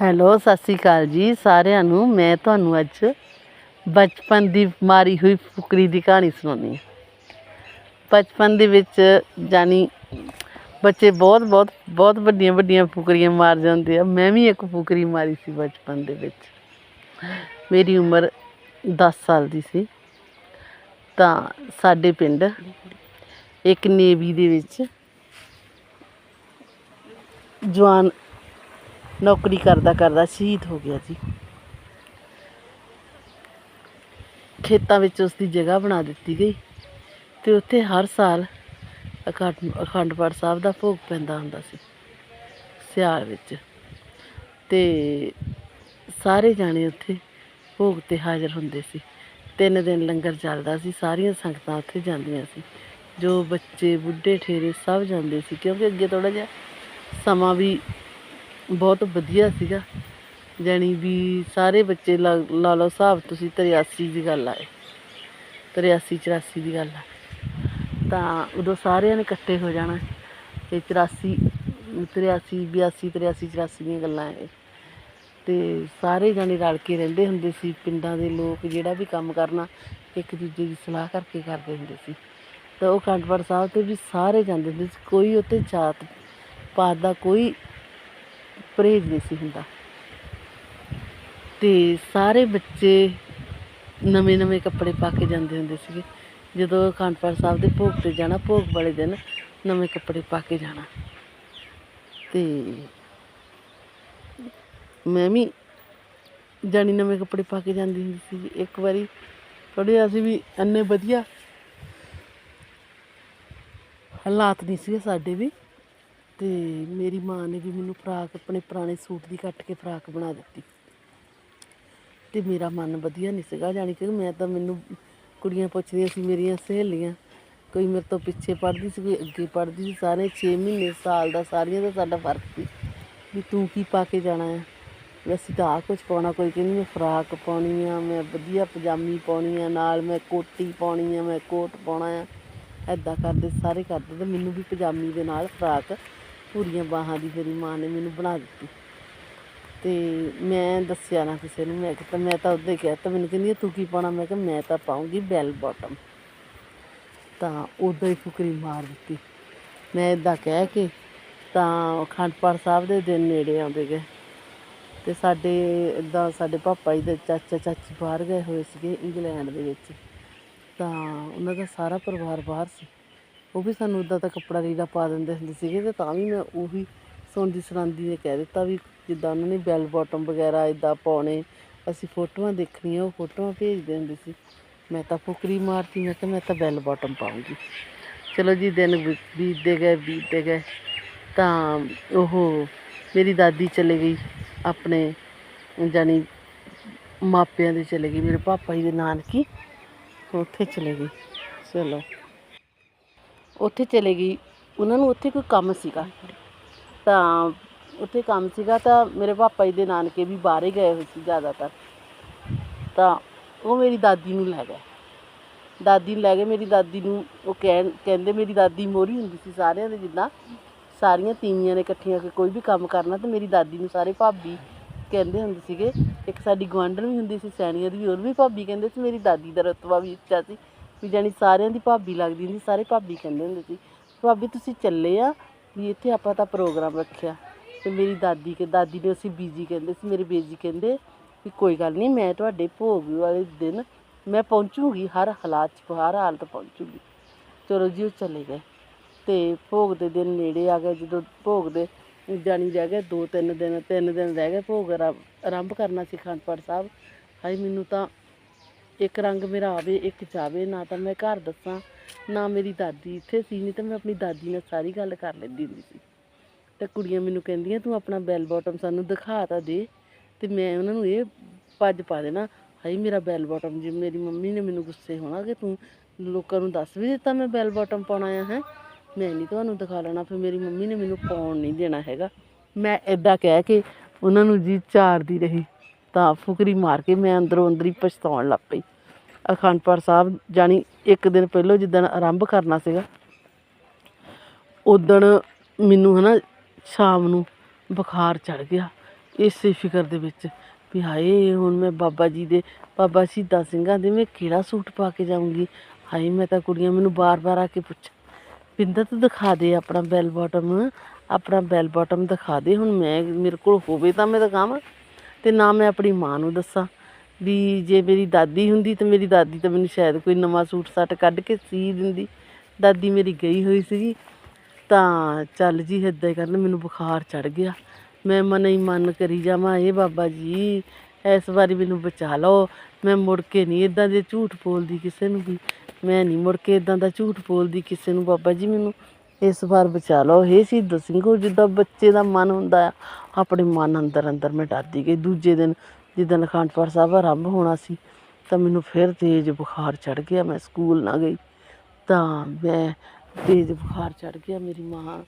Hello, ਸਤਿ ਸ਼੍ਰੀ ਅਕਾਲ ਜੀ ਸਾਰਿਆਂ ਨੂੰ। ਮੈਂ ਤੁਹਾਨੂੰ ਅੱਜ ਬਚਪਨ ਦੀ ਮਾਰੀ ਹੋਈ ਫੁਕਰੀ ਦੀ ਕਹਾਣੀ ਸੁਣਾਉਣੀ ਹੈ। ਬਚਪਨ ਦੇ ਵਿੱਚ ਜਾਨੀ ਬੱਚੇ ਬਹੁਤ ਬਹੁਤ ਬਹੁਤ ਵੱਡੀਆਂ ਵੱਡੀਆਂ ਫੁਕਰੀਆਂ ਮਾਰ ਜਾਂਦੇ ਆ। ਮੈਂ ਵੀ ਇੱਕ ਫੁਕਰੀ ਮਾਰੀ ਸੀ ਬਚਪਨ ਦੇ ਵਿੱਚ। ਮੇਰੀ ਉਮਰ 10 ਸਾਲ ਦੀ ਸੀ। ਤਾਂ ਸਾਡੇ ਪਿੰਡ ਇੱਕ ਨੇਵੀ ਦੇ ਵਿੱਚ ਜਵਾਨ ਨੌਕਰੀ ਕਰਦਾ ਕਰਦਾ ਸ਼ਹੀਦ ਹੋ ਗਿਆ ਸੀ। ਖੇਤਾਂ ਵਿੱਚ ਉਸ ਦੀ ਜਗ੍ਹਾ ਬਣਾ ਦਿੱਤੀ ਗਈ ਤੇ ਉੱਥੇ ਹਰ ਸਾਲ ਅਖੰਡ ਅਖੰਡ ਪਾਠ ਸਾਹਿਬ ਦਾ ਭੋਗ ਪੈਂਦਾ ਹੁੰਦਾ ਸੀ, ਸਿਆਲ ਵਿੱਚ। ਤੇ ਸਾਰੇ ਜਾਣੇ ਉੱਥੇ ਭੋਗ ਤੇ ਹਾਜ਼ਰ ਹੁੰਦੇ ਸੀ। ਤਿੰਨ ਦਿਨ ਲੰਗਰ ਚੱਲਦਾ ਸੀ, ਸਾਰੀਆਂ ਸੰਗਤਾਂ ਉੱਥੇ ਜਾਂਦੀਆਂ ਸੀ। ਜੋ ਬੱਚੇ, ਬੁੱਢੇ, ਠੇਰੇ ਸਭ ਜਾਂਦੇ ਸੀ ਕਿਉਂਕਿ ਅੱਗੇ ਥੋੜਾ ਜਿਹਾ ਸਮਾਂ ਵੀ ਬਹੁਤ ਵਧੀਆ ਸੀਗਾ। ਜਾਣੀ ਵੀ ਸਾਰੇ ਬੱਚੇ ਲਾ ਲਾ ਲਓ ਹਿਸਾਬ ਤੁਸੀਂ 83 ਦੀ ਗੱਲ ਆਏ 83 84 ਦੀ ਗੱਲ ਆ। ਤਾਂ ਉਦੋਂ ਸਾਰਿਆਂ ਨੇ ਇਕੱਠੇ ਹੋ ਜਾਣਾ। ਤੇ 84 83 82 83 84 ਦੀਆਂ ਗੱਲਾਂ ਇਹ। ਤੇ ਸਾਰੇ ਜਾਣੇ ਰਲ ਕੇ ਰਹਿੰਦੇ ਹੁੰਦੇ ਸੀ। ਪਿੰਡਾਂ ਦੇ ਲੋਕ ਜਿਹੜਾ ਵੀ ਕੰਮ ਕਰਨਾ, ਇੱਕ ਦੂਜੇ ਦੀ ਸਲਾਹ ਕਰਕੇ ਕਰਦੇ ਹੁੰਦੇ ਸੀ। ਤਾਂ ਉਹ ਅਖੰਡਪੁਰ ਸਾਹਿਬ ਤੇ ਵੀ ਸਾਰੇ ਜਾਂਦੇ ਹੁੰਦੇ ਸੀ। ਕੋਈ ਉੱਥੇ ਜਾਤ ਪਾਤ ਦਾ ਕੋਈ ਪਰਹੇਜ਼ ਨਹੀਂ ਸੀ ਹੁੰਦਾ। ਤੇ ਸਾਰੇ ਬੱਚੇ ਨਵੇਂ ਨਵੇਂ ਕੱਪੜੇ ਪਾ ਕੇ ਜਾਂਦੇ ਹੁੰਦੇ ਸੀਗੇ। ਜਦੋਂ ਅਖੰਡਪੁਰ ਸਾਹਿਬ ਦੇ ਭੋਗ ਤੇ ਜਾਣਾ, ਭੋਗ ਵਾਲੇ ਦਿਨ ਨਵੇਂ ਕੱਪੜੇ ਪਾ ਕੇ ਜਾਣਾ। ਤੇ ਮੈਂ ਵੀ ਜਾਣੀ ਨਵੇਂ ਕੱਪੜੇ ਪਾ ਕੇ ਜਾਂਦੀ ਹੁੰਦੀ ਸੀ ਇੱਕ ਵਾਰੀ ਥੋੜ੍ਹੇ ਅਸੀਂ ਵੀ ਇੰਨੇ ਵਧੀਆ ਹਾਲਾਤ ਨਹੀਂ ਸੀਗੇ ਸਾਡੇ ਵੀ। ਤੇ ਮੇਰੀ ਮਾਂ ਨੇ ਵੀ ਮੈਨੂੰ ਫਰਾਕ, ਆਪਣੇ ਪੁਰਾਣੇ ਸੂਟ ਦੀ ਕੱਟ ਕੇ ਫਰਾਕ ਬਣਾ ਦਿੱਤੀ। ਤੇ ਮੇਰਾ ਮਨ ਵਧੀਆ ਨਹੀਂ ਸੀਗਾ, ਜਾਣੀ ਕਿ ਮੈਂ ਤਾਂ ਮੈਨੂੰ ਕੁੜੀਆਂ ਪੁੱਛਦੀਆਂ ਸੀ ਮੇਰੀਆਂ ਸਹੇਲੀਆਂ, ਕੋਈ ਮੇਰੇ ਤੋਂ ਪਿੱਛੇ ਪੜ੍ਹਦੀ ਸੀ, ਕੋਈ ਅੱਗੇ ਪੜ੍ਹਦੀ ਸੀ, ਸਾਰੇ 6 ਮਹੀਨੇ, ਸਾਲ ਦਾ ਸਾਰੀਆਂ ਦਾ ਸਾਡਾ ਫ਼ਰਕ ਸੀ। ਵੀ ਤੂੰ ਕੀ ਪਾ ਕੇ ਜਾਣਾ ਹੈ? ਵੈਸੇ ਤਾਂ ਆਹ ਕੁਝ ਪਾਉਣਾ, ਕੋਈ ਕਹਿੰਦੀ ਮੈਂ ਫਰਾਕ ਪਾਉਣੀ ਆ, ਮੈਂ ਵਧੀਆ ਪਜਾਮੀ ਪਾਉਣੀ ਆ, ਨਾਲ ਮੈਂ ਕੋਟੀ ਪਾਉਣੀ ਆ, ਮੈਂ ਕੋਟ ਪਾਉਣਾ ਆ। ਐਦਾਂ ਕਰਦੇ, ਸਾਰੇ ਕਰਦੇ ਤੇ ਮੈਨੂੰ ਵੀ ਪਜਾਮੀ ਦੇ ਨਾਲ ਫਰਾਕ ਪੂਰੀਆਂ ਬਾਹਾਂ ਦੀ ਮੇਰੀ ਮਾਂ ਨੇ ਮੈਨੂੰ ਬਣਾ ਦਿੱਤੀ। ਤੇ ਮੈਂ ਦੱਸਿਆ ਨਾ ਕਿਸੇ ਨੂੰ, ਮੈਂ ਕਿਹਾ ਮੈਂ ਤਾਂ ਉਹਦੇ ਕਿਹਾ ਤਾਂ ਮੈਨੂੰ ਕਹਿੰਦੀ ਤੂੰ ਕੀ ਪਾਉਣਾ? ਮੈਂ ਕਿਹਾ, ਮੈਂ ਤਾਂ ਪਾਉਂਗੀ ਬੈਲ ਬਾਟਮ ਤਾਂ ਉਦੋਂ ਹੀ ਫੁਕਰੀ ਮਾਰ ਦਿੱਤੀ। ਮੈਂ ਇਦਾਂ ਕਹਿ ਕੇ ਤਾਂ ਅਖੰਡ ਪਾਠ ਸਾਹਿਬ ਦੇ ਦਿਨ ਨੇੜੇ ਆਉਂਦੇ ਗਏ। ਤੇ ਸਾਡੇ ਇਦਾਂ ਸਾਡੇ ਪਾਪਾ ਜੀ ਦੇ ਚਾਚਾ ਚਾਚੀ ਬਾਹਰ ਗਏ ਹੋਏ ਸੀਗੇ ਇੰਗਲੈਂਡ ਦੇ ਵਿੱਚ। ਤਾਂ ਉਹਨਾਂ ਦਾ ਸਾਰਾ ਪਰਿਵਾਰ ਬਾਹਰ ਸੀ। ਉਹ ਵੀ ਸਾਨੂੰ ਉਦਾਂ ਦਾ ਕੱਪੜਾ ਲੀੜਾ ਪਾ ਦਿੰਦੇ ਹੁੰਦੇ ਸੀਗੇ ਤੇ ਤਾਂ ਵੀ ਮੈਂ ਉਹੀ ਸੌਂਦੀ ਸਰਾਂਦੀ ਨੇ ਕਹਿ ਦਿੱਤਾ ਵੀ ਜਿੱਦਾਂ ਉਹਨਾਂ ਨੇ ਬੈਲ ਬਾਟਮ ਵਗੈਰਾ ਇਦਾਂ ਪਾਉਣੇ, ਅਸੀਂ ਫੋਟੋਆਂ ਦੇਖਣੀਆਂ, ਉਹ ਫੋਟੋਆਂ ਭੇਜਦੇ ਹੁੰਦੇ ਸੀ। ਮੈਂ ਤਾਂ ਫੁਕਰੀ ਮਾਰਤੀ, ਮੈਂ ਕਿਹਾ ਮੈਂ ਤਾਂ ਬੈਲ ਬਾਟਮ ਪਾਉਂਗੀ। ਚਲੋ ਜੀ, ਦਿਨ ਬੀ- ਬੀਤਦੇ ਗਏ ਬੀਤਦੇ ਗਏ। ਤਾਂ ਉਹ ਮੇਰੀ ਦਾਦੀ ਚਲੇ ਗਈ, ਆਪਣੇ ਜਾਣੀ ਮਾਪਿਆਂ ਦੇ ਚਲੇ ਗਈ, ਮੇਰੇ ਪਾਪਾ ਜੀ ਦੇ ਨਾਨਕੀ, ਉੱਥੇ ਚਲੇ ਗਈ। ਚਲੋ। ਉੱਥੇ ਚਲੇ ਗਈ। ਉਹਨਾਂ ਨੂੰ ਉੱਥੇ ਕੋਈ ਕੰਮ ਸੀਗਾ। ਤਾਂ ਉੱਥੇ ਕੰਮ ਸੀਗਾ ਤਾਂ ਮੇਰੇ ਪਾਪਾ ਜੀ ਦੇ ਨਾਨਕੇ ਵੀ ਬਾਹਰ ਹੀ ਗਏ ਹੋਏ ਸੀ ਜ਼ਿਆਦਾਤਰ। ਤਾਂ ਉਹ ਮੇਰੀ ਦਾਦੀ ਨੂੰ ਲੈ ਗਏ। ਦਾਦੀ ਨੂੰ ਲੈ ਗਏ। ਮੇਰੀ ਦਾਦੀ ਨੂੰ ਉਹ ਕਹਿਣ, ਕਹਿੰਦੇ ਮੇਰੀ ਦਾਦੀ ਮੋਰੀ ਹੁੰਦੀ ਸੀ ਸਾਰਿਆਂ ਦੇ ਜਿੱਦਾਂ। ਸਾਰੀਆਂ ਤੀਵੀਆਂ ਨੇ ਇਕੱਠੀਆਂ ਕੇ ਕੋਈ ਵੀ ਕੰਮ ਕਰਨਾ ਤੇ ਮੇਰੀ ਦਾਦੀ ਨੂੰ ਸਾਰੇ ਭਾਬੀ ਕਹਿੰਦੇ ਹੁੰਦੇ ਸੀਗੇ। ਇੱਕ ਸਾਡੀ ਗੁਆਂਢਣ ਵੀ ਹੁੰਦੀ ਸੀ, ਸੈਣੀਆਂ ਦੀ ਵੀ, ਹੋਰ ਵੀ ਭਾਬੀ ਕਹਿੰਦੇ ਸੀ, ਮੇਰੀ ਦਾਦੀ ਦਾ ਰਤਬਾ ਵੀ ਉੱਚਾ ਸੀ। ਵੀ ਜਾਣੀ ਸਾਰਿਆਂ ਦੀ ਭਾਬੀ ਲੱਗਦੀ ਹੁੰਦੀ, ਸਾਰੇ ਭਾਬੀ ਕਹਿੰਦੇ ਹੁੰਦੇ ਸੀ, ਭਾਬੀ ਤੁਸੀਂ ਚੱਲੇ ਆ, ਵੀ ਇੱਥੇ ਆਪਾਂ ਤਾਂ ਪ੍ਰੋਗਰਾਮ ਰੱਖਿਆ। ਤੇ ਮੇਰੀ ਦਾਦੀ ਕੇ, ਦਾਦੀ ਨੇ ਅਸੀਂ ਬੀਜੀ ਕਹਿੰਦੇ ਸੀ, ਮੇਰੇ ਬੇਜੀ ਕਹਿੰਦੇ ਵੀ ਕੋਈ ਗੱਲ ਨਹੀਂ, ਮੈਂ ਤੁਹਾਡੇ ਭੋਗ ਵਾਲੇ ਦਿਨ ਮੈਂ ਪਹੁੰਚੂਗੀ, ਹਰ ਹਾਲਾਤ 'ਚ, ਹਰ ਹਾਲਤ ਪਹੁੰਚੂਗੀ। ਚਲੋ ਜੀ, ਉਹ ਚਲੇ ਗਏ। ਤੇ ਭੋਗ ਦੇ ਦਿਨ ਨੇੜੇ ਆ ਗਏ, ਜਦੋਂ ਭੋਗ ਦੇ ਜਾਣੀ ਰਹਿ ਗਏ, ਦੋ ਤਿੰਨ ਦਿਨ ਤਿੰਨ ਦਿਨ ਰਹਿ ਗਏ ਭੋਗ ਆਰੰਭ- ਆਰੰਭ ਕਰਨਾ ਸੀ ਅਖੰਡ ਪਾਠ ਸਾਹਿਬ। ਹਾਏ, ਮੈਨੂੰ ਤਾਂ ਇੱਕ ਰੰਗ ਮੇਰਾ ਆਵੇ, ਇੱਕ ਜਾਵੇ, ਨਾ ਤਾਂ ਮੈਂ ਘਰ ਦੱਸਾਂ, ਨਾ ਮੇਰੀ ਦਾਦੀ ਇੱਥੇ ਸੀ, ਨਹੀਂ ਤਾਂ ਮੈਂ ਆਪਣੀ ਦਾਦੀ ਨਾਲ ਸਾਰੀ ਗੱਲ ਕਰ ਲੈਂਦੀ ਹੁੰਦੀ ਸੀ। ਤੇ ਕੁੜੀਆਂ ਮੈਨੂੰ ਕਹਿੰਦੀਆਂ, ਤੂੰ ਆਪਣਾ ਬੈਲ ਬਾਟਮ ਸਾਨੂੰ ਦਿਖਾ ਤਾਂ ਦੇ, ਤੇ ਮੈਂ ਉਹਨਾਂ ਨੂੰ ਇਹ ਪੱਜ ਪਾ ਦੇਣਾ ਹਾਈ ਮੇਰਾ ਬੈਲ ਬਾਟਮ ਜੀ ਮੇਰੀ ਮੰਮੀ ਨੇ ਮੈਨੂੰ ਗੁੱਸੇ ਹੋਣਾ ਕਿ ਤੂੰ ਲੋਕਾਂ ਨੂੰ ਦੱਸ ਵੀ ਦਿੱਤਾ ਮੈਂ ਬੈਲ ਬਾਟਮ ਪਾਉਣਾ ਆ ਹੈ। ਮੈਂ ਨਹੀਂ ਤੁਹਾਨੂੰ ਦਿਖਾ ਲੈਣਾ, ਫਿਰ ਮੇਰੀ ਮੰਮੀ ਨੇ ਮੈਨੂੰ ਪਾਉਣ ਨਹੀਂ ਦੇਣਾ ਹੈਗਾ। ਮੈਂ ਇਦਾਂ ਕਹਿ ਕੇ ਉਹਨਾਂ ਨੂੰ ਜੀ ਚਾਰਦੀ ਰਹੀ। ਤਾਂ ਫੁਕਰੀ ਮਾਰ ਕੇ ਮੈਂ ਅੰਦਰੋਂ ਅੰਦਰ ਹੀ ਪਛਤਾਉਣ ਲੱਗ ਪਈ। ਅਖੰਡ ਪਾਠ ਸਾਹਿਬ, ਜਾਣੀ ਇੱਕ ਦਿਨ ਪਹਿਲਾਂ ਜਿੱਦਣ ਆਰੰਭ ਕਰਨਾ ਸੀਗਾ ਉਦਣ ਮੈਨੂੰ ਹਨਾ ਸ਼ਾਮ ਨੂੰ ਬੁਖਾਰ ਚੜ ਗਿਆ ਇਸੇ ਫਿਕਰ ਦੇ ਵਿੱਚ ਵੀ ਹਾਏ, ਹੁਣ ਮੈਂ ਬਾਬਾ ਜੀ ਦੇ, ਬਾਬਾ ਸ਼ਹੀਦਾਂ ਸਿੰਘਾਂ ਦੇ ਮੈਂ ਕਿਹੜਾ ਸੂਟ ਪਾ ਕੇ ਜਾਊਂਗੀ? ਹਾਏ, ਮੈਂ ਤਾਂ ਕੁੜੀਆਂ ਮੈਨੂੰ ਬਾਰ-ਬਾਰ ਆ ਕੇ ਪੁੱਛ। ਪਿੰਦਰ ਤੂੰ ਦਿਖਾ ਦੇ ਆਪਣਾ ਬੈਲ ਬਾਟਮ ਆਪਣਾ ਬੈਲ ਬਾਟਮ ਦਿਖਾ ਦੇ, ਹੁਣ ਮੈਂ, ਮੇਰੇ ਕੋਲ ਹੋਵੇ ਤਾਂ ਮੈਂ ਦਿਖਾਵਾਂ। ਤੇ ਨਾ ਮੈਂ ਆਪਣੀ ਮਾਂ ਨੂੰ ਦੱਸਾਂ ਵੀ ਜੇ ਮੇਰੀ ਦਾਦੀ ਹੁੰਦੀ ਤਾਂ ਮੇਰੀ ਦਾਦੀ ਤਾਂ ਮੈਨੂੰ ਸ਼ਾਇਦ ਕੋਈ ਨਵਾਂ ਸੂਟ ਸਾਟ ਕੱਢ ਕੇ ਸੀ ਦਿੰਦੀ। ਦਾਦੀ ਮੇਰੀ ਗਈ ਹੋਈ ਸੀਗੀ ਤਾਂ ਚੱਲ ਜੀ ਏਦਾਂ ਹੀ ਕਰਨ, ਮੈਨੂੰ ਬੁਖਾਰ ਚੜ ਗਿਆ। ਮੈਂ ਮਨ ਹੀ ਮਨ ਕਰੀ ਜਾਵਾਂ, ਇਹ ਬਾਬਾ ਜੀ, ਇਸ ਵਾਰੀ ਮੈਨੂੰ ਬਚਾ ਲਓ। ਮੈਂ ਮੁੜ ਕੇ ਨਹੀਂ ਇਦਾਂ ਦੇ ਝੂਠ ਬੋਲਦੀ ਕਿਸੇ ਨੂੰ ਵੀ। ਮੈਂ ਨਹੀਂ ਮੁੜ ਕੇ ਇਦਾਂ ਦਾ ਝੂਠ ਬੋਲਦੀ ਕਿਸੇ ਨੂੰ ਬਾਬਾ ਜੀ ਮੈਨੂੰ। ਇਸ ਵਾਰ ਬਚਾ ਲਓ। ਇਹ ਸੀ ਦਸਿੰਗੋ ਜਿੱਦਾਂ ਬੱਚੇ ਦਾ ਮਨ ਹੁੰਦਾ ਆ, ਆਪਣੇ ਮਨ ਅੰਦਰ ਅੰਦਰ ਮੈਂ ਡਰਦੀ ਗਈ। ਦੂਜੇ ਦਿਨ ਜਿੱਦਾਂ ਅਖੰਡ ਸਾਹਿਬ ਆਰੰਭ ਹੋਣਾ ਸੀ, ਤਾਂ ਮੈਨੂੰ ਫਿਰ ਤੇਜ਼ ਬੁਖਾਰ ਚੜ ਗਿਆ। ਮੈਂ ਸਕੂਲ ਨਾ ਗਈ, ਤਾਂ ਮੈਂ ਤੇਜ਼ ਬੁਖਾਰ ਚੜ ਗਿਆ। ਮੇਰੀ ਮਾਂ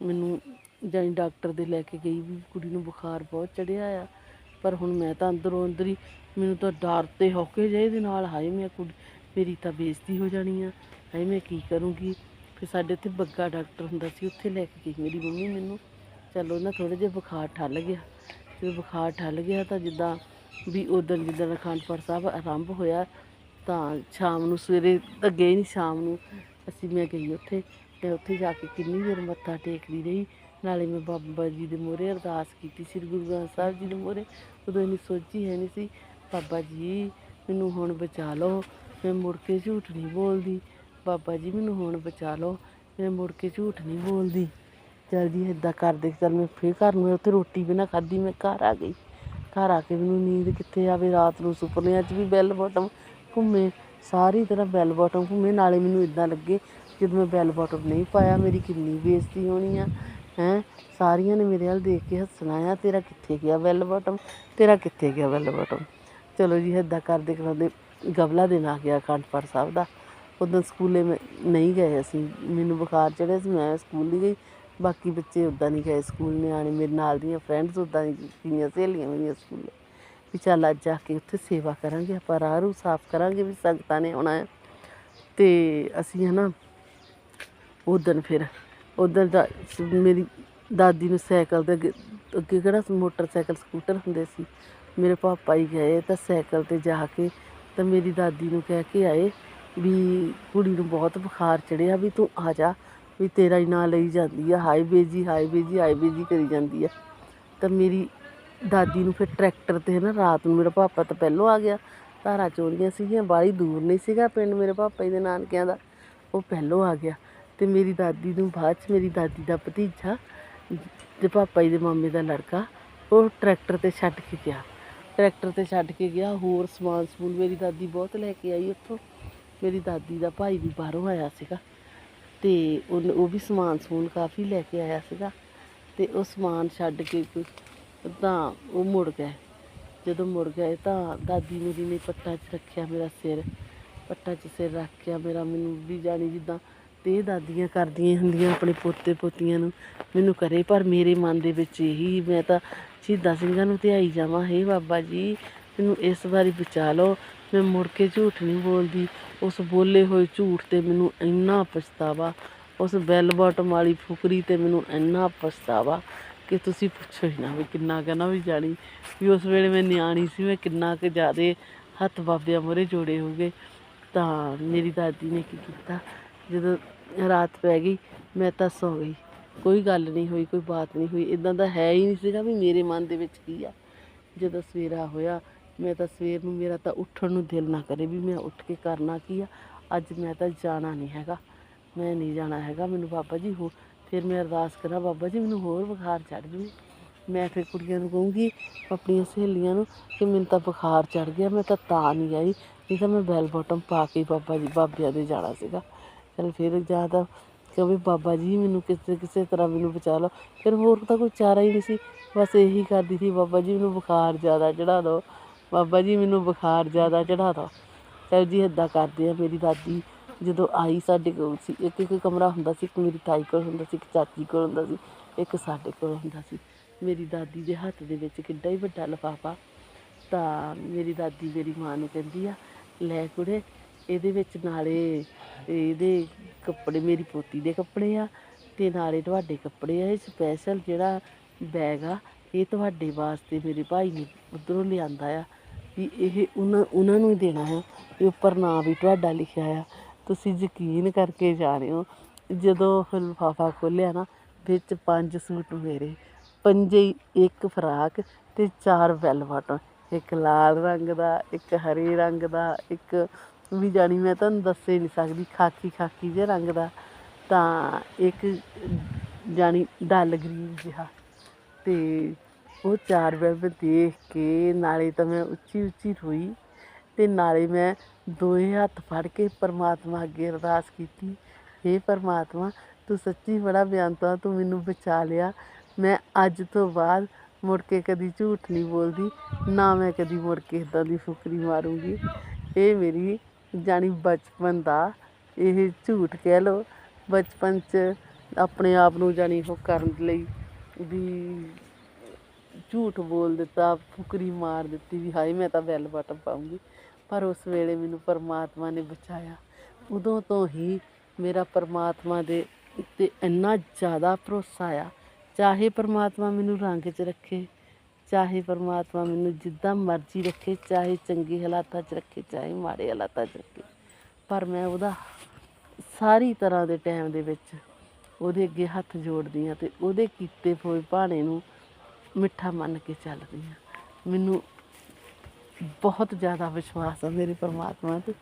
ਮੈਨੂੰ ਜਾਨੀ ਡਾਕਟਰ ਦੇ ਲੈ ਕੇ ਗਈ ਵੀ ਕੁੜੀ ਨੂੰ ਬੁਖਾਰ ਬਹੁਤ ਚੜਿਆ ਆ, ਪਰ ਹੁਣ ਮੈਂ ਤਾਂ ਅੰਦਰੋਂ ਅੰਦਰ ਹੀ, ਮੈਨੂੰ ਤਾਂ ਡਰ ਤੇ ਹੌਕੇ ਜਿਹੇ ਦੇ ਨਾਲ, ਹਾਏ ਮੈਂ ਕੁੜੀ, ਮੇਰੀ ਤਾਂ ਬੇਇੱਜ਼ਤੀ ਹੋ ਜਾਣੀ ਆ, ਹਾਏ ਮੈਂ ਕੀ ਕਰੂੰਗੀ? ਫਿਰ ਸਾਡੇ ਉੱਥੇ ਬੱਗਾ ਡਾਕਟਰ ਹੁੰਦਾ ਸੀ, ਉੱਥੇ ਲੈ ਕੇ ਗਈ ਮੇਰੀ ਮੰਮੀ ਮੈਨੂੰ। ਚਲੋ ਨਾ ਥੋੜ੍ਹਾ ਜਿਹਾ ਬੁਖਾਰ ਠੱਲ ਗਿਆ। ਜਦੋਂ ਬੁਖਾਰ ਠੱਲ ਗਿਆ ਤਾਂ ਜਿੱਦਾਂ ਵੀ ਉਦੋਂ ਜਿੱਦਾਂ ਅਖੰਡਪੁਰ ਸਾਹਿਬ ਆਰੰਭ ਹੋਇਆ, ਤਾਂ ਸ਼ਾਮ ਨੂੰ ਸਵੇਰੇ ਅੱਗੇ ਹੀ ਨਹੀਂ ਸ਼ਾਮ ਨੂੰ ਅਸੀਂ ਮੈਂ ਗਈ ਉੱਥੇ ਤੇ ਉੱਥੇ ਜਾ ਕੇ ਕਿੰਨੀ ਦੇਰ ਮੱਥਾ ਟੇਕਦੀ ਰਹੀ। ਨਾਲੇ ਮੈਂ ਬਾਬਾ ਜੀ ਦੇ ਮੂਹਰੇ ਅਰਦਾਸ ਕੀਤੀ, ਸ੍ਰੀ ਗੁਰੂ ਗ੍ਰੰਥ ਸਾਹਿਬ ਜੀ ਦੇ ਮੂਹਰੇ। ਉਦੋਂ ਇੰਨੀ ਸੋਚੀ ਹੈ ਨਹੀਂ ਸੀ, ਬਾਬਾ ਜੀ, ਮੈਨੂੰ ਹੁਣ ਬਚਾ ਲਓ, ਮੈਂ ਮੁੜ ਕੇ ਝੂਠ ਨਹੀਂ ਬੋਲਦੀ। ਬਾਬਾ ਜੀ ਮੈਨੂੰ ਹੁਣ ਬਚਾ ਲਓ, ਮੈਂ ਮੁੜ ਕੇ ਝੂਠ ਨਹੀਂ ਬੋਲਦੀ। ਚੱਲ ਜੀ ਇਦਾਂ ਕਰਦੇ, ਚੱਲ ਮੈਂ ਫਿਰ ਘਰ ਨੂੰ ਉੱਥੇ ਰੋਟੀ ਵੀ ਨਾ ਖਾਧੀ, ਮੈਂ ਘਰ ਆ ਗਈ। ਘਰ ਆ ਕੇ ਮੈਨੂੰ ਨੀਂਦ ਕਿੱਥੇ ਆਵੇ, ਰਾਤ ਨੂੰ ਸੁਪਨਿਆਂ 'ਚ ਵੀ ਬੈਲ ਬਾਟਮ ਘੁੰਮੇ, ਸਾਰੀ ਤਰ੍ਹਾਂ ਬੈਲ ਬਾਟਮ ਘੁੰਮੇ, ਨਾਲੇ ਮੈਨੂੰ ਇਦਾਂ ਲੱਗੇ ਜਦੋਂ ਮੈਂ ਬੈਲ ਬਾਟਮ ਨਹੀਂ ਪਾਇਆ, ਮੇਰੀ ਕਿੰਨੀ ਬੇਇੱਜ਼ਤੀ ਹੋਣੀ ਆ, ਹੈਂ? ਸਾਰੀਆਂ ਨੇ ਮੇਰੇ ਵੱਲ ਦੇਖ ਕੇ ਹੱਸਣਾ ਆ, ਤੇਰਾ ਕਿੱਥੇ ਗਿਆ ਬੈਲ ਬਾਟਮ ਤੇਰਾ ਕਿੱਥੇ ਗਿਆ ਬੈਲ ਬਾਟਮ ਚਲੋ ਜੀ ਇਦਾਂ ਕਰਦੇ ਕਰਦੇ ਗਵਲਾ ਦਿਨ ਆ ਗਿਆ ਅਖੰਡ ਪਾਠ ਸਾਹਿਬ ਦਾ। ਉਦੋਂ ਸਕੂਲੇ ਮੈਂ ਨਹੀਂ ਗਏ ਅਸੀਂ। ਮੈਨੂੰ ਬੁਖਾਰ ਚੜਿਆ ਸੀ, ਮੈਂ ਸਕੂਲ ਨਹੀਂ ਗਈ। ਬਾਕੀ ਬੱਚੇ ਉੱਦਾਂ ਨਹੀਂ ਗਏ ਸਕੂਲ, ਨਿਆਣੇ ਮੇਰੇ ਨਾਲ ਦੀਆਂ ਫਰੈਂਡਸ ਉੱਦਾਂ ਨਹੀਂ ਗਈਆਂ, ਸਹੇਲੀਆਂ ਮੇਰੀਆਂ ਸਕੂਲੇ। ਵੀ ਚੱਲ ਅੱਜ ਜਾ ਕੇ ਉੱਥੇ ਸੇਵਾ ਕਰਾਂਗੇ, ਆਪਾਂ ਰਾਹ ਰੂ ਸਾਫ਼ ਕਰਾਂਗੇ ਵੀ ਸੰਗਤਾਂ ਨੇ ਆਉਣਾ ਹੈ। ਤੇ ਅਸੀਂ ਹੈ ਨਾ ਉਦਣ ਫਿਰ ਉਧਰ ਦਾ ਮੇਰੀ ਦਾਦੀ ਨੂੰ ਸਾਈਕਲ ਦੇ ਅੱਗੇ ਅੱਗੇ ਕਿਹੜਾ ਮੋਟਰਸਾਈਕਲ, ਸਕੂਟਰ ਹੁੰਦੇ ਸੀ। ਮੇਰੇ ਪਾਪਾ ਹੀ ਗਏ ਤਾਂ ਸਾਈਕਲ ਤੇ ਜਾ ਕੇ ਤਾਂ ਮੇਰੀ ਦਾਦੀ ਨੂੰ ਕਹਿ ਕੇ ਆਏ ਵੀ ਕੁੜੀ ਨੂੰ ਬਹੁਤ ਬੁਖਾਰ ਚੜਿਆ ਵੀ ਤੂੰ ਆ ਜਾ, ਵੀ ਤੇਰਾ ਹੀ ਨਾਂ ਲਈ ਜਾਂਦੀ ਆ ਹਾਈ ਬੇਜੀ ਹਾਈ ਬੇਜੀ ਹਾਈ ਬੇਜੀ ਕਰੀ ਜਾਂਦੀ ਆ। ਤਾਂ ਮੇਰੀ ਦਾਦੀ ਨੂੰ ਫਿਰ ਟਰੈਕਟਰ ਤੇ ਨਾ ਰਾਤ ਨੂੰ ਮੇਰਾ ਪਾਪਾ ਤਾਂ ਪਹਿਲੋਂ ਆ ਗਿਆ, ਧਾਰਾਂ ਚੋਰੀਆਂ ਸੀਗੀਆਂ, ਬਾਹਲੀ ਦੂਰ ਨਹੀਂ ਸੀਗਾ ਪਿੰਡ ਮੇਰੇ ਪਾਪਾ ਜੀ ਦੇ ਨਾਨਕਿਆਂ ਦਾ, ਉਹ ਪਹਿਲੋਂ ਆ ਗਿਆ। ਤੇ ਮੇਰੀ ਦਾਦੀ ਨੂੰ ਬਾਅਦ ਚ ਮੇਰੀ ਦਾਦੀ ਦਾ ਭਤੀਜਾ, ਤੇ ਪਾਪਾ ਜੀ ਦੇ ਮਾਮੇ ਦਾ ਲੜਕਾ, ਉਹ ਟਰੈਕਟਰ ਤੇ ਛੱਡ ਕੇ ਗਿਆ। ਟਰੈਕਟਰ ਤੇ ਛੱਡ ਕੇ ਗਿਆ, ਹੋਰ ਸਮਾਨ ਸਮੂਨ ਮੇਰੀ ਦਾਦੀ ਬਹੁਤ ਲੈ ਕੇ ਆਈ ਉੱਥੋਂ। ਮੇਰੀ ਦਾਦੀ ਦਾ ਭਾਈ ਵੀ ਬਾਹਰੋਂ ਆਇਆ ਸੀਗਾ ਤੇ ਉਹ ਉਹ ਵੀ ਸਮਾਨ ਸਮੂਨ ਕਾਫੀ ਲੈ ਕੇ ਆਇਆ ਸੀਗਾ ਤੇ ਉਹ ਸਮਾਨ ਛੱਡ ਕੇ ਤਾਂ ਉਹ ਮੁੜ ਗਏ ਜਦੋਂ ਮੁੜ ਗਏ ਤਾਂ ਦਾਦੀ ਮੇਰੀ ਨੇ ਪੱਟਾ 'ਚ ਰੱਖਿਆ ਮੇਰਾ ਸਿਰ, ਪੱਟਾ 'ਚ ਸਿਰ ਰੱਖਿਆ ਮੇਰਾ ਮੈਨੂੰ ਵੀ ਜਾਣੀ ਜਿੱਦਾਂ ਤੇ ਦਾਦੀਆਂ ਕਰਦੀਆਂ ਹੁੰਦੀਆਂ ਆਪਣੇ ਪੋਤੇ ਪੋਤੀਆਂ ਨੂੰ, ਮੈਨੂੰ ਕਰੇ ਪਰ ਮੇਰੇ ਮਨ ਦੇ ਵਿੱਚ ਇਹੀ ਮੈਂ ਤਾਂ ਸ਼ਹੀਦਾਂ ਸਿੰਘਾਂ ਨੂੰ ਧਿਆਈ ਜਾਵਾਂ, ਹੇ ਬਾਬਾ ਜੀ, ਮੈਨੂੰ ਇਸ ਵਾਰੀ ਬਚਾ ਲਓ। ਮੈਂ ਮੁੜ ਕੇ ਝੂਠ ਨਹੀਂ ਬੋਲਦੀ। ਉਸ ਬੋਲੇ ਹੋਏ ਝੂਠ ਤੇ ਮੈਨੂੰ ਇੰਨਾ ਪਛਤਾਵਾ, ਉਸ ਬੈਲ ਬਾਟਮ ਵਾਲੀ ਫੁਕਰੀ ਤੇ ਮੈਨੂੰ ਇੰਨਾ ਪਛਤਾਵਾ ਕਿ ਤੁਸੀਂ ਪੁੱਛੋ ਹੀ ਨਾ ਵੀ ਕਿੰਨਾ ਕਹਿਣਾ ਵੀ ਜਾਣੀ, ਵੀ ਉਸ ਵੇਲੇ ਮੈਂ ਨਿਆਣੀ ਸੀ, ਮੈਂ ਕਿੰਨਾ ਕੁ ਜ਼ਿਆਦੇ ਹੱਥ ਬਾਬਿਆਂ ਮੂਹਰੇ ਜੋੜੇ ਹੋ ਗਏ। ਤਾਂ ਮੇਰੀ ਦਾਦੀ ਨੇ ਕੀ ਕੀਤਾ, ਜਦੋਂ ਰਾਤ ਪੈ ਗਈ, ਮੈਂ ਤਾਂ ਸੌ ਗਈ। ਕੋਈ ਗੱਲ ਨਹੀਂ ਹੋਈ, ਕੋਈ ਬਾਤ ਨਹੀਂ ਹੋਈ। ਇਦਾਂ ਦਾ ਹੈ ਹੀ ਨਹੀਂ ਸੀਗਾ ਵੀ ਮੇਰੇ ਮਨ ਦੇ ਵਿੱਚ ਕੀ ਆ। ਜਦੋਂ ਸਵੇਰਾ ਹੋਇਆ ਮੈਂ ਤਾਂ ਸਵੇਰ ਨੂੰ, ਮੇਰਾ ਤਾਂ ਉੱਠਣ ਨੂੰ ਦਿਲ ਨਾ ਕਰੇ ਵੀ ਮੈਂ ਉੱਠ ਕੇ ਕਰਨਾ ਕੀ ਆ। ਅੱਜ ਮੈਂ ਤਾਂ ਜਾਣਾ ਨਹੀਂ ਹੈਗਾ। ਮੈਂ ਨਹੀਂ ਜਾਣਾ ਹੈਗਾ। ਮੈਨੂੰ ਬਾਬਾ ਜੀ ਹੋ ਫਿਰ ਮੈਂ ਅਰਦਾਸ ਕਰਾਂ, ਬਾਬਾ ਜੀ ਮੈਨੂੰ ਹੋਰ ਬੁਖਾਰ ਚੜ ਜਵੇ। ਮੈਂ ਫਿਰ ਕੁੜੀਆਂ ਨੂੰ ਕਹੂੰਗੀ ਆਪਣੀਆਂ ਸਹੇਲੀਆਂ ਨੂੰ ਕਿ ਮੈਨੂੰ ਤਾਂ ਬੁਖਾਰ ਚੜ ਗਿਆ, ਮੈਂ ਤਾਂ ਤਾਂ ਨਹੀਂ ਆਈ। ਨਹੀਂ ਤਾਂ ਮੈਂ ਬੈਲ ਬਾਟਮ ਪਾ ਕੇ ਬਾਬਾ ਜੀ, ਬਾਬਿਆਂ ਦੇ ਜਾਣਾ ਸੀਗਾ। ਚਲ ਫਿਰ ਜਾਂ ਤਾਂ ਕਹੇ ਬਾਬਾ ਜੀ, ਮੈਨੂੰ ਕਿਸੇ ਕਿਸੇ ਤਰ੍ਹਾਂ ਮੈਨੂੰ ਬਚਾ ਲਓ। ਫਿਰ ਹੋਰ ਤਾਂ ਕੋਈ ਚਾਰਾ ਹੀ ਨਹੀਂ ਸੀ। ਬਸ ਇਹੀ ਕਰਦੀ ਸੀ, ਬਾਬਾ ਜੀ, ਮੈਨੂੰ ਬੁਖਾਰ ਜ਼ਿਆਦਾ ਚੜਾ ਦਿਓ। ਬਾਬਾ ਜੀ, ਮੈਨੂੰ ਬੁਖਾਰ ਜ਼ਿਆਦਾ ਚੜਾ ਦਿਓ ਚਲ ਜੀ ਇੱਦਾਂ ਕਰਦੇ ਆ, ਮੇਰੀ ਦਾਦੀ ਜਦੋਂ ਆਈ ਸਾਡੇ ਕੋਲ ਸੀ, ਇੱਕ ਇੱਕ ਕਮਰਾ ਹੁੰਦਾ ਸੀ, ਇੱਕ ਮੇਰੀ ਤਾਈ ਕੋਲ ਹੁੰਦਾ ਸੀ, ਇੱਕ ਚਾਚੀ ਕੋਲ ਹੁੰਦਾ ਸੀ, ਇੱਕ ਸਾਡੇ ਕੋਲ ਹੁੰਦਾ ਸੀ। ਮੇਰੀ ਦਾਦੀ ਦੇ ਹੱਥ ਦੇ ਵਿੱਚ ਕਿੱਡਾ ਹੀ ਵੱਡਾ ਲਿਫਾਫਾ। ਤਾਂ ਮੇਰੀ ਦਾਦੀ ਮੇਰੀ ਮਾਂ ਨੂੰ ਕਹਿੰਦੀ ਆ, ਲੈ ਕੁੜੇ, ਇਹਦੇ ਵਿੱਚ ਨਾਲੇ ਇਹਦੇ ਕੱਪੜੇ, ਮੇਰੀ ਪੋਤੀ ਦੇ ਕੱਪੜੇ ਆ, ਤੇ ਨਾਲੇ ਤੁਹਾਡੇ ਕੱਪੜੇ ਆ, ਇਹ ਸਪੈਸ਼ਲ ਜਿਹੜਾ ਬੈਗ ਆ, ਇਹ ਤੁਹਾਡੇ ਵਾਸਤੇ ਮੇਰੇ ਭਾਈ ਨੇ ਉੱਧਰੋਂ ਲਿਆਂਦਾ ਆ। ਵੀ ਇਹ ਉਹਨਾਂ ਉਹਨਾਂ ਨੂੰ ਹੀ ਦੇਣਾ ਹੈ ਤੇ ਉੱਪਰ ਨਾਂ ਵੀ ਤੁਹਾਡਾ ਲਿਖਿਆ ਆ। ਤੁਸੀਂ ਯਕੀਨ ਕਰਕੇ ਜਾ ਰਹੇ ਹੋ। ਜਦੋਂ ਲਿਫਾਫਾ ਖੋਲ੍ਹਿਆ ਨਾ, ਵਿੱਚ ਪੰਜ ਸੂਟ ਮੇਰੇ, ਪੰਜੇ ਇੱਕ ਫਰਾਕ ਤੇ ਚਾਰ ਵੈਲ ਬਾਟਮ ਇੱਕ ਲਾਲ ਰੰਗ ਦਾ, ਇੱਕ ਹਰੇ ਰੰਗ ਦਾ, ਇੱਕ ਵੀ ਜਾਣੀ ਮੈਂ ਤੁਹਾਨੂੰ ਦੱਸ ਹੀ ਨਹੀਂ ਸਕਦੀ, ਖਾਕੀ ਖਾਕੀ ਜਿਹੇ ਰੰਗ ਦਾ। ਤਾਂ ਇੱਕ ਜਾਣੀ ਡਲ ਗ੍ਰੀਨ ਜਿਹਾ। ਤੇ ਉਹ ਚਾਰ ਵੈਬ ਦੇਖ ਕੇ ਨਾਲੇ ਤਾਂ ਮੈਂ ਉੱਚੀ ਉੱਚੀ ਰੋਈ ਤੇ ਨਾਲੇ ਮੈਂ ਦੋਏ ਹੱਥ ਫੜ ਕੇ ਪਰਮਾਤਮਾ ਅੱਗੇ ਅਰਦਾਸ ਕੀਤੀ, ਹੇ ਪਰਮਾਤਮਾ, ਤੂੰ ਸੱਚੀ ਬੜਾ ਬਿਆਨਤਾ ਤੂੰ ਮੈਨੂੰ ਬਚਾ ਲਿਆ। ਮੈਂ ਅੱਜ ਤੋਂ ਬਾਅਦ ਮੁੜ ਕੇ ਕਦੀ ਝੂਠ ਨਹੀਂ ਬੋਲਦੀ, ਨਾ ਮੈਂ ਕਦੀ ਮੁੜ ਕੇ ਇਦਾਂ ਦੀ ਫੁਕਰੀ ਮਾਰੂੰਗੀ। ਇਹ ਮੇਰੀ ਜਾਣੀ ਬਚਪਨ ਦਾ, ਇਹ ਝੂਠ ਕਹਿ ਲਓ, ਬਚਪਨ 'ਚ ਆਪਣੇ ਆਪ ਨੂੰ ਜਾਣੀ ਉਹ ਕਰਨ ਲਈ ਵੀ ਝੂਠ ਬੋਲ ਦਿੱਤਾ, ਫੁਕਰੀ ਮਾਰ ਦਿੱਤੀ ਵੀ ਹਾਏ ਮੈਂ ਤਾਂ ਬੈਲ ਬਟਨ ਪਾਉਂਗੀ। ਪਰ ਉਸ ਵੇਲੇ ਮੈਨੂੰ ਪਰਮਾਤਮਾ ਨੇ ਬਚਾਇਆ। ਉਦੋਂ ਤੋਂ ਹੀ ਮੇਰਾ ਪਰਮਾਤਮਾ ਦੇ ਉੱਤੇ ਇੰਨਾ ਜ਼ਿਆਦਾ ਭਰੋਸਾ ਆ ਚਾਹੇ ਪਰਮਾਤਮਾ ਮੈਨੂੰ ਰੰਗ 'ਚ ਰੱਖੇ, ਚਾਹੇ ਪਰਮਾਤਮਾ ਮੈਨੂੰ ਜਿੱਦਾਂ ਮਰਜ਼ੀ ਰੱਖੇ, ਚਾਹੇ ਚੰਗੇ ਹਾਲਾਤਾਂ 'ਚ ਰੱਖੇ, ਚਾਹੇ ਮਾੜੇ ਹਾਲਾਤਾਂ 'ਚ ਰੱਖੇ। ਪਰ ਮੈਂ ਉਹਦਾ ਸਾਰੀ ਤਰ੍ਹਾਂ ਦੇ ਟਾਈਮ ਦੇ ਵਿੱਚ ਉਹਦੇ ਅੱਗੇ ਹੱਥ ਜੋੜਦੀ ਹਾਂ ਤੇ ਉਹਦੇ ਕੀਤੇ ਹੋਏ ਭਾਣੇ ਨੂੰ ਮਿੱਠਾ ਮੰਨ ਕੇ ਚੱਲਦੀ ਹਾਂ। ਮੈਨੂੰ ਬਹੁਤ ਜ਼ਿਆਦਾ ਵਿਸ਼ਵਾਸ ਆ ਮੇਰੇ ਪਰਮਾਤਮਾ ਤੇ।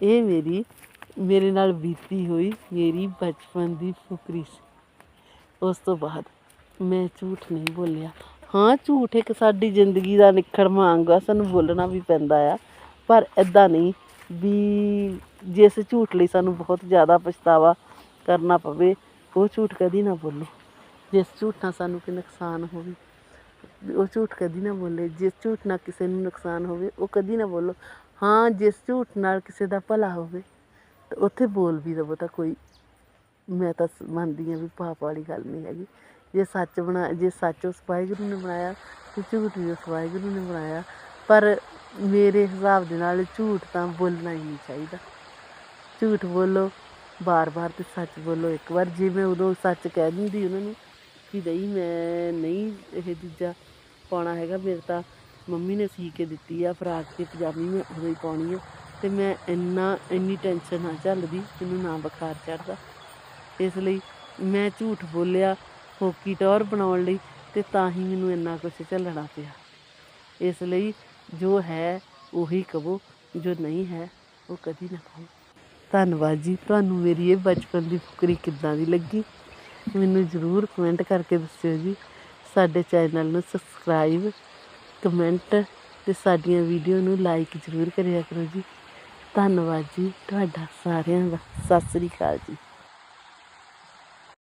ਇਹ ਮੇਰੀ, ਮੇਰੇ ਨਾਲ ਬੀਤੀ ਹੋਈ ਮੇਰੀ ਬਚਪਨ ਦੀ ਫੁਕਰੀ ਸੀ। ਉਸ ਤੋਂ ਬਾਅਦ ਮੈਂ ਝੂਠ ਨਹੀਂ ਬੋਲਿਆ। ਹਾਂ, ਝੂਠ ਇੱਕ ਸਾਡੀ ਜ਼ਿੰਦਗੀ ਦਾ ਨਿਖੜਵਾਂ ਅੰਗ ਆ, ਸਾਨੂੰ ਬੋਲਣਾ ਵੀ ਪੈਂਦਾ ਆ। ਪਰ ਐਦਾਂ ਨਹੀਂ ਵੀ ਜਿਸ ਝੂਠ ਲਈ ਸਾਨੂੰ ਬਹੁਤ ਜ਼ਿਆਦਾ ਪਛਤਾਵਾ ਕਰਨਾ ਪਵੇ, ਉਹ ਝੂਠ ਕਦੀ ਨਾ ਬੋਲੋ। ਜਿਸ ਝੂਠ ਨਾਲ ਸਾਨੂੰ ਕੋਈ ਨੁਕਸਾਨ ਹੋਵੇ। ਉਹ ਝੂਠ ਕਦੀ ਨਾ ਬੋਲੇ ਜਿਸ ਝੂਠ ਨਾਲ ਕਿਸੇ ਨੂੰ ਨੁਕਸਾਨ ਹੋਵੇ, ਉਹ ਕਦੀ ਨਾ ਬੋਲੋ। ਹਾਂ ਜਿਸ ਝੂਠ ਨਾਲ ਕਿਸੇ ਦਾ ਭਲਾ ਹੋਵੇ, ਤਾਂ ਉੱਥੇ ਬੋਲ ਵੀ ਦਵੋ ਤਾਂ ਕੋਈ, ਮੈਂ ਤਾਂ ਮੰਨਦੀ ਹਾਂ ਵੀ ਪਾਪ ਵਾਲੀ ਗੱਲ ਨਹੀਂ ਹੈਗੀ। ਜੇ ਸੱਚ ਬਣਾ, ਜੇ ਸੱਚ ਉਸ ਵਾਹਿਗੁਰੂ ਨੇ ਬਣਾਇਆ, ਤੇ ਝੂਠ ਵੀ ਉਸ ਵਾਹਿਗੁਰੂ ਨੇ ਬਣਾਇਆ। ਪਰ ਮੇਰੇ ਹਿਸਾਬ ਦੇ ਨਾਲ ਝੂਠ ਤਾਂ ਬੋਲਣਾ ਹੀ ਨਹੀਂ ਚਾਹੀਦਾ। ਝੂਠ ਬੋਲੋ, ਬਾਰ-ਬਾਰ ਤੇ ਸੱਚ ਬੋਲੋ। ਇੱਕ ਵਾਰ ਜੇ ਮੈਂ ਉਦੋਂ ਸੱਚ ਕਹਿ ਦਿੰਦੀ ਉਹਨਾਂ ਨੂੰ ਕਿ ਨਹੀਂ, ਮੈਂ ਨਹੀਂ ਇਹ ਦੂਜਾ ਪਾਉਣਾ ਹੈਗਾ। ਮੇਰੇ ਤਾਂ ਮੰਮੀ ਨੇ ਸੀ ਕੇ ਦਿੱਤੀ ਆ, ਫਰਾਕ ਤੇ ਪਜਾਮੀ ਮੈਂ ਉਦੋਂ ਹੀ ਪਾਉਣੀ ਆ। ਤੇ ਮੈਂ ਇੰਨਾ, ਇੰਨੀ ਟੈਨਸ਼ਨ ਨਾ ਝੱਲਦੀ ਮੈਨੂੰ ਨਾ ਬੁਖਾਰ ਚੜਦਾ ਇਸ ਲਈ ਮੈਂ ਝੂਠ ਬੋਲਿਆ, ਹੋਕੀ ਟੌਰ ਬਣਾਉਣ ਲਈ ਤੇ ਤਾਂ ਹੀ ਮੈਨੂੰ ਇੰਨਾ ਕੁਝ ਝੱਲਣਾ ਪਿਆ। ਇਸ ਲਈ ਜੋ ਹੈ, ਉਹੀ ਕਹੋ, ਜੋ ਨਹੀਂ ਹੈ, ਉਹ ਕਦੀ ਨਾ ਕਹੋ। ਧੰਨਵਾਦ ਜੀ। ਤੁਹਾਨੂੰ ਮੇਰੀ ਇਹ ਬਚਪਨ ਦੀ ਫੁਕਰੀ ਕਿੱਦਾਂ ਦੀ ਲੱਗੀ? ਮੈਨੂੰ ਜ਼ਰੂਰ ਕਮੈਂਟ ਕਰਕੇ ਦੱਸਿਓ ਜੀ। ਸਾਡੇ ਚੈਨਲ ਨੂੰ ਸਬਸਕ੍ਰਾਈਬ ਕਮੈਂਟ ਤੇ ਸਾਡੀਆਂ ਵੀਡੀਓ ਨੂੰ ਲਾਈਕ ਜ਼ਰੂਰ ਕਰਿਆ ਕਰੋ ਜੀ। ਧੰਨਵਾਦ ਜੀ ਤੁਹਾਡਾ ਸਾਰਿਆਂ ਦਾ। ਸਤਿ ਸ੍ਰੀ ਅਕਾਲ ਜੀ।